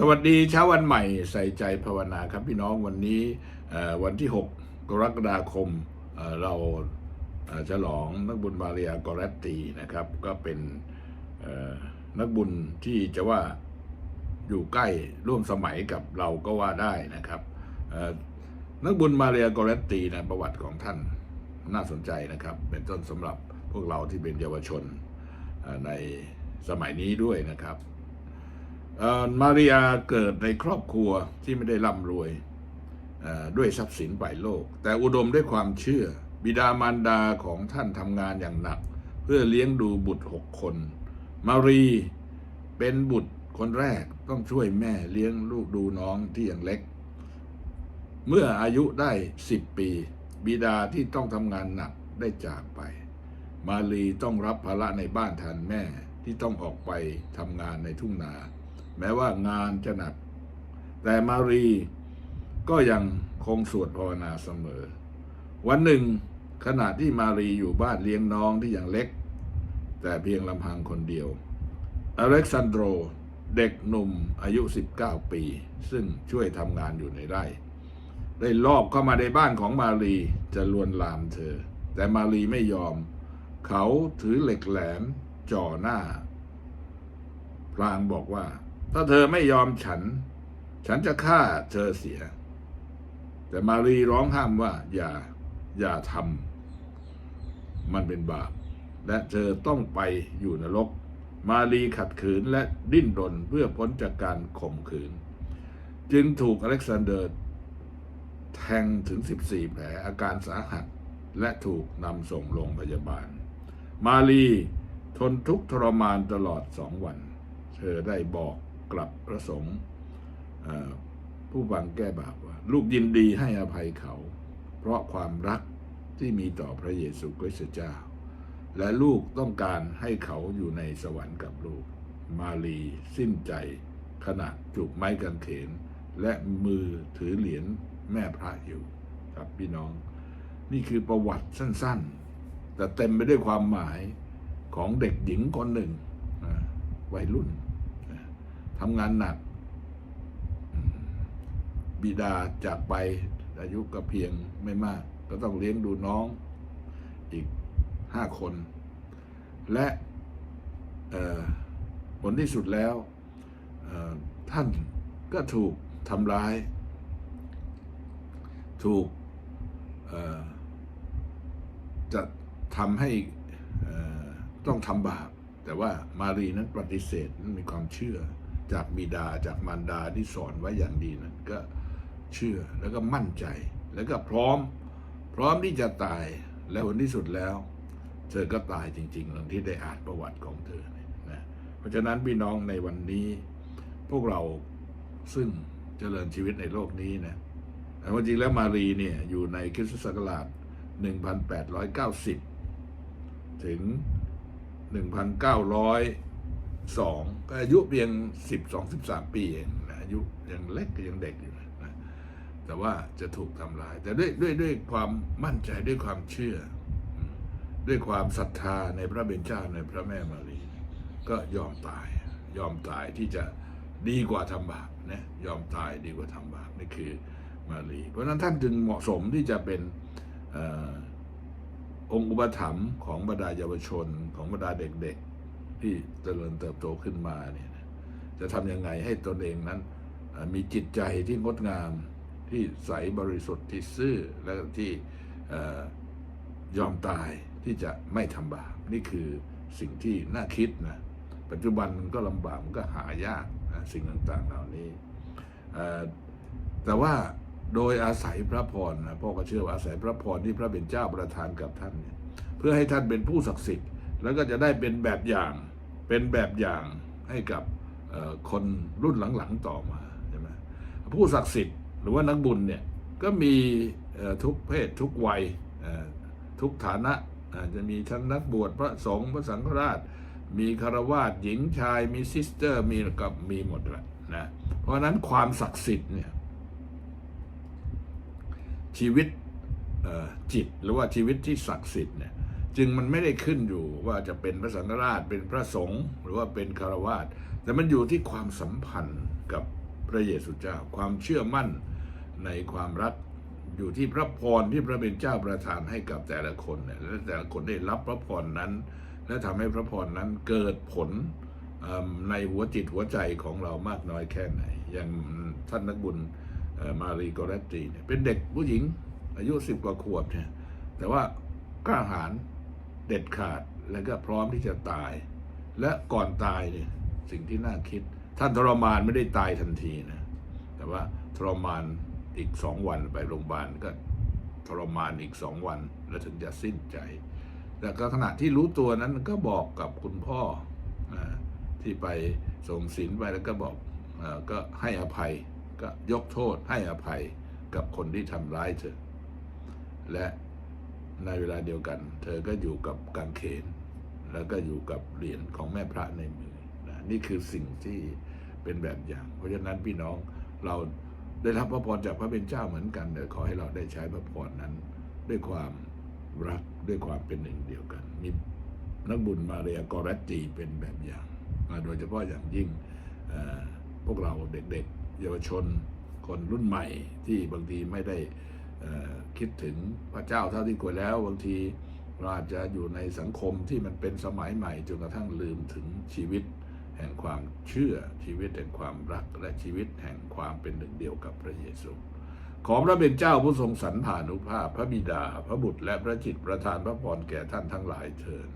สวัสดีเช้าวันใหม่ใส่ใจภาวนาครับพี่น้องวันนี้วันที่ 6 กรกฎาคมเราฉลองนักบุญมาเรียกอรัตตีนะครับ ก็เป็นนักบุญที่จะว่าอยู่ใกล้ร่วมสมัยกับเราก็ว่าได้นะครับนักบุญมาเรียกอรัตตีนะประวัติของท่านน่าสนใจนะครับ เป็นต้นสำหรับพวกเราที่เป็นเยาวชนในสมัยนี้ด้วยนะครับ มาริยาเกิดในครอบครัวที่ไม่ได้ร่ำรวยด้วยทรัพย์สินฝ่ายโลก แต่อุดมด้วยความเชื่อ บิดามารดาของท่านทำงานอย่างหนัก เพื่อเลี้ยงดูบุตรหกคน มารีเป็นบุตรคนแรกต้องช่วยแม่เลี้ยงลูกดูน้องที่ยังเล็ก เมื่ออายุได้สิบปี บิดาที่ต้องทำงานหนักได้จากไป มารีต้องรับภาระในบ้านแทนแม่ที่ต้องออกไปทำงานในทุ่งนา แม้ว่างานจะหนัก แต่มารีก็ยังคงสวดภาวนาเสมอ วันหนึ่ง ขณะที่มารีอยู่บ้านเลี้ยงน้องที่ยังเล็ก แต่เพียงลำพังคนเดียว อเล็กซานโดรเด็กหนุ่มอายุ 19 ปี ซึ่งช่วยทำงานอยู่ในไร่ ได้ลอบเข้ามาในบ้านของมารีจะลวนลามเธอ แต่มารีไม่ยอม เขาถือเหล็กแหลมจ่อหน้า พลางบอกว่า ถ้าเธอไม่ยอมฉัน ฉันจะฆ่าเธอเสีย แต่มารีร้องห้ามว่า อย่า อย่าทำมันเป็นบาป และเธอต้องไปอยู่นรก มารีขัดขืนและดิ้นรนเพื่อพ้นจากการข่มขืน จึงถูกอเล็กซานเดอร์ แทงถึง 14 แผลอาการสาหัส และถูกนำส่งโรงพยาบาล มาลีทนทุกข์ทรมานตลอดสองวัน เธอได้บอก กลับพระสงฆ์ผู้บังแก้บาปว่า ลูกยินดีให้อภัยเขา เพราะความรักที่มีต่อพระเยซูคริสต์เจ้า และลูกต้องการให้เขาอยู่ในสวรรค์กับลูก มาลีสิ้นใจขณะจูบไม้กางเขน และมือถือเหรียญแม่พระอยู่ครับพี่น้อง นี่คือประวัติสั้นๆ แต่เต็มไปด้วยความหมายของเด็กหญิงคนหนึ่งวัยรุ่น ทำงานหนัก บิดาจากไปอายุก็เพียงไม่มาก ก็ต้องเลี้ยงดูน้องอีกห้าคน และผลที่สุดแล้วท่านก็ถูกทำร้าย ถูกจะทำให้ต้องทำบาปแต่ว่ามารีนั้นปฏิเสธนั้นมีความเชื่อ จากบิดาจากมารดาที่สอนไว้อย่างดีนั้นก็เชื่อแล้วก็มั่นใจ แล้วก็พร้อม พร้อมที่จะตายและผลที่สุดแล้ว เธอก็ตายจริงๆอย่างที่ได้อ่านประวัติของเธอนะเพราะฉะนั้นพี่น้องในวันนี้ พวกเราซึ่งเจริญชีวิตในโลกนี้นะแต่ว่าจริงแล้วมารีเนี่ยอยู่ในคริสตศักราช 1890 ถึง 1902 ก็อายุเพียง12-13ปีเองนะอายุยังเล็กยังเด็กอยู่นะแต่ว่าจะถูกทำลาย แต่ด้วยด้วยด้วยความมั่นใจด้วยความเชื่อ ด้วยความศรัทธาในพระเบญเจ้าในพระแม่มารี ก็ยอมตาย ยอมตายที่จะดีกว่าทำบาปนะยอมตายดีกว่าทำบาปนี่คือมารี เพราะนั้นท่านจึงเหมาะสมที่จะเป็นออองค์อุปถัมภ์ของบรรดาเยาวชนของบรรดาเด็กๆ ที่เจริญเติบโตขึ้นมาเนี่ยจะทำยังไงให้ตนเองนั้น มีจิตใจที่งดงามที่ใสบริสุทธิ์ที่ซื่อและที่ยอมตายที่จะไม่ทำบาปนี่คือสิ่งที่น่าคิดนะปัจจุบันมันก็ลำบากมันก็หายากนะสิ่งต่างๆเหล่านี้ แต่ว่าโดยอาศัยพระพรนะพ่อก็เชื่อว่าอาศัยพระพรที่พระเป็นเจ้าประทานกับท่านเนี่ยเพื่อให้ท่านเป็นผู้ศักดิ์สิทธิ์แล้วก็จะได้เป็นแบบอย่าง เป็นแบบอย่างให้กับคนรุ่นหลังๆต่อมาใช่ไหมผู้ศักดิ์สิทธิ์หรือว่านักบุญเนี่ยก็มีทุกเพศทุกวัยทุกฐานะจะมีทั้งนักบวชพระสงฆ์พระสังฆราช มีคารวาสหญิงชายมีซิสเตอร์มีกับมีหมดแหละนะเพราะนั้นความศักดิ์สิทธิ์เนี่ยชีวิตจิตหรือว่าชีวิตที่ศักดิ์สิทธิ์เนี่ย จึงมันไม่ได้ขึ้นอยู่ว่าจะเป็นพระสังฆราชเป็นพระสงฆ์หรือว่าเป็นคารวาสแต่มันอยู่ที่ความสัมพันธ์กับพระเยซูเจ้า ความเชื่อมั่นในความรักอยู่ที่พระพรที่พระเป็นเจ้าประทานให้กับแต่ละคนเนี่ยและแต่ละคนได้รับพระพรนั้น และทำให้พระพรนั้นเกิดผลในหัวจิตหัวใจของเรามากน้อยแค่ไหน อย่างท่านนักบุญมารีกอเรตตีเนี่ยเป็นเด็กผู้หญิงอายุสิบกว่าขวบเนี่ยแต่ว่ากล้าหาญ เด็ดขาดแล้วก็พร้อมที่จะตาย และก่อนตายเนี่ยสิ่งที่น่าคิด ท่านทรมานไม่ได้ตายทันทีนะ แต่ว่าทรมานอีกสองวันไปโรงพยาบาลก็ทรมานอีกสองวัน แล้วถึงจะสิ้นใจ แต่ก็ขณะที่รู้ตัวนั้นก็บอกกับคุณพ่ออที่ไปส่งศีลไปแล้วก็บอกอก็ให้อภัยก็ยกโทษให้อภัยกับคนที่ทำร้ายเธอและ ในเวลาเดียวกัน เธอก็อยู่กับกางเขน แล้วก็อยู่กับเหรียญของแม่พระในมือนะนี่คือสิ่งที่เป็นแบบอย่าง เพราะฉะนั้นพี่น้องเราได้รับพระพรจากพระเป็นเจ้าเหมือนกันแต่ขอให้เราได้ใช้พระพรนั้น ด้วยความรักด้วยความเป็นหนึ่งเดียวกัน มีนักบุญมาเรียกอรัตตีเป็นแบบอย่าง โดยเฉพาะอย่างยิ่งพวกเราเด็กๆ เยาวชนคนรุ่นใหม่ที่บางทีไม่ได้อ่อ คิดถึงพระเจ้าเท่าที่ควรแล้วบางทีเราอาจจะอยู่ในสังคมที่มันเป็นสมัยใหม่จนกระทั่งลืมถึงชีวิต แห่งความเชื่อชีวิตแห่งความรักและชีวิตแห่งความเป็นหนึ่งเดียวกับพระเยซูขอพระเป็นเจ้าผู้ทรงสรรผานุภาพ พระบิดา พระบุตรและพระจิตประทานพระพรแก่ท่านทั้งหลายเถิด